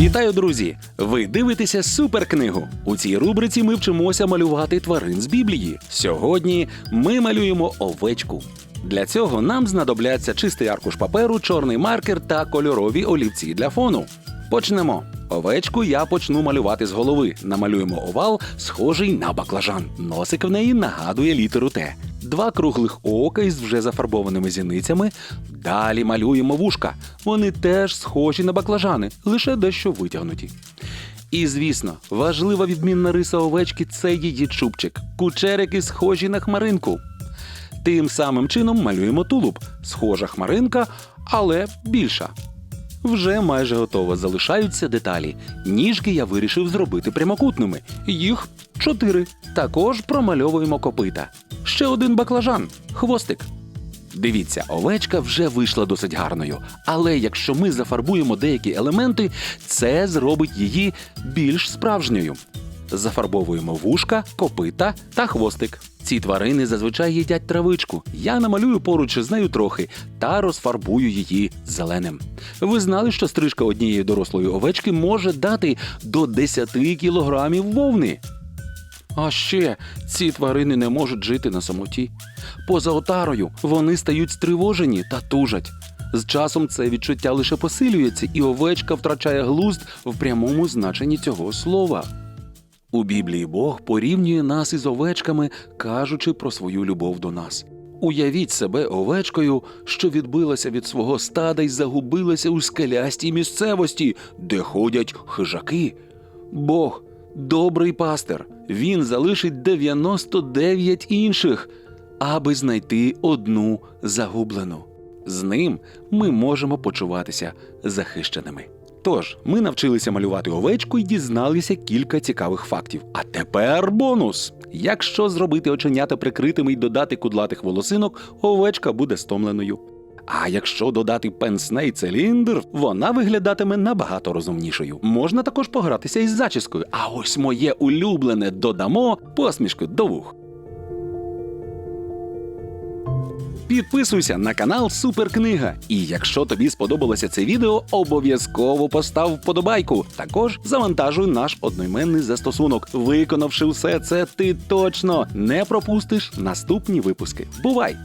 Вітаю, друзі! Ви дивитеся суперкнигу. У цій рубриці ми вчимося малювати тварин з Біблії. Сьогодні ми малюємо овечку. Для цього нам знадобляться чистий аркуш паперу, чорний маркер та кольорові олівці для фону. Почнемо. Овечку я почну малювати з голови. Намалюємо овал, схожий на баклажан. Носик в неї нагадує літеру Т. Два круглих ока із вже зафарбованими зіницями. Далі малюємо вушка. Вони теж схожі на баклажани, лише дещо витягнуті. І звісно, важлива відмінна риса овечки це її чубчик. Кучерики схожі на хмаринку. Тим самим чином малюємо тулуб. Схожа хмаринка, але більша. Вже майже готово. Залишаються деталі. Ніжки я вирішив зробити прямокутними. Їх чотири. Також промальовуємо копита. Ще один баклажан хвостик. Дивіться, овечка вже вийшла досить гарною. Але якщо ми зафарбуємо деякі елементи, це зробить її більш справжньою. Зафарбовуємо вушка, копита та хвостик. Ці тварини зазвичай їдять травичку. Я намалюю поруч з нею трохи та розфарбую її зеленим. Ви знали, що стрижка однієї дорослої овечки може дати до 10 кілограмів вовни. А ще ці тварини не можуть жити на самоті. Поза отарою вони стають стривожені та тужать. З часом це відчуття лише посилюється, і овечка втрачає глузд в прямому значенні цього слова. У Біблії Бог порівнює нас із овечками, кажучи про свою любов до нас. Уявіть себе овечкою, що відбилася від свого стада і загубилася у скелястій місцевості, де ходять хижаки. Бог добрий пастир. Він залишить 99 інших, аби знайти одну загублену. З ним ми можемо почуватися захищеними. Тож, ми навчилися малювати овечку і дізналися кілька цікавих фактів. А тепер бонус! Якщо зробити оченята прикритими й додати кудлатих волосинок, овечка буде стомленою. А якщо додати пенсне й циліндр, вона виглядатиме набагато розумнішою. Можна також погратися із зачіскою. А ось моє улюблене додамо посмішку до вух. Підписуйся на канал Суперкнига. І якщо тобі сподобалося це відео, обов'язково постав вподобайку. Також завантажуй наш одноіменний застосунок. Виконавши все це, ти точно не пропустиш наступні випуски. Бувай!